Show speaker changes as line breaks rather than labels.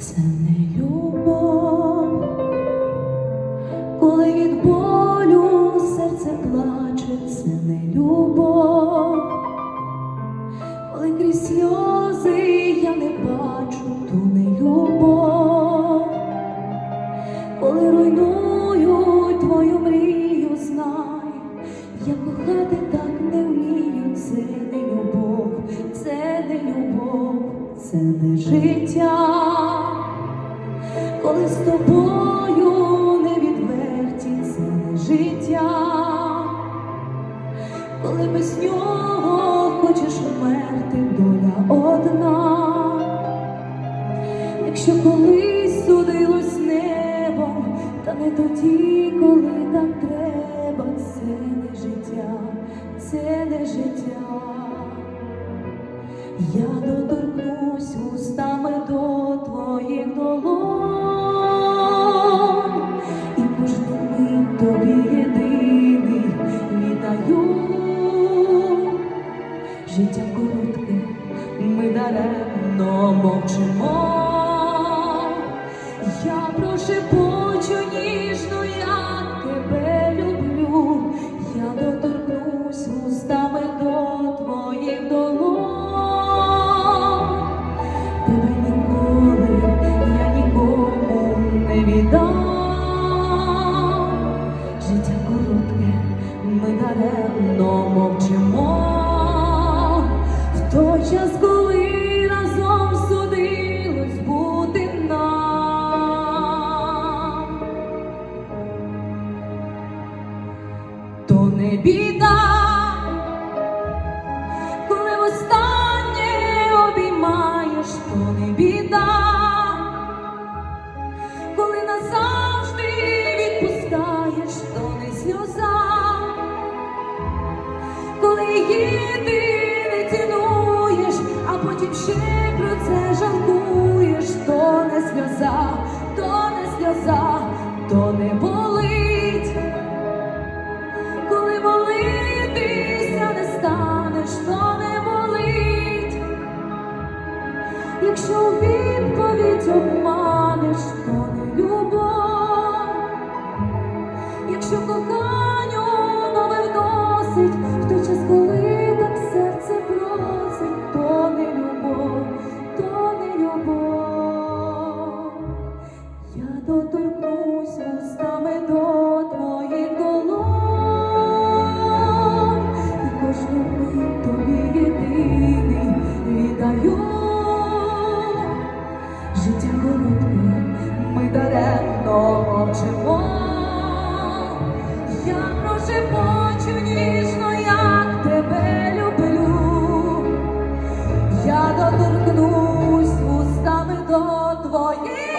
Це не любов, коли від болю серце плаче, це не любов, коли крізь сльози я не бачу, то не любов, коли руйнують твою мрію, знай, я кохати так не вмію, це не любов, це не любов, це не життя коли з тобою не відверті життя, коли без нього хочеш вмерти, доля одна, якщо колись судилось небом, та не тоді, коли так треба, це не життя, це не життя. Я доторкнусь устами до твоїх долонь Життя коротке, ми даремно мовчимо. Я прошепочу ніжно, я тебе люблю. Я доторкнусь устами до сльоза, то не сльоза, даремно мовчимо, я проживочу ніжно, як тебе люблю, я доторкнусь устами до твоїх.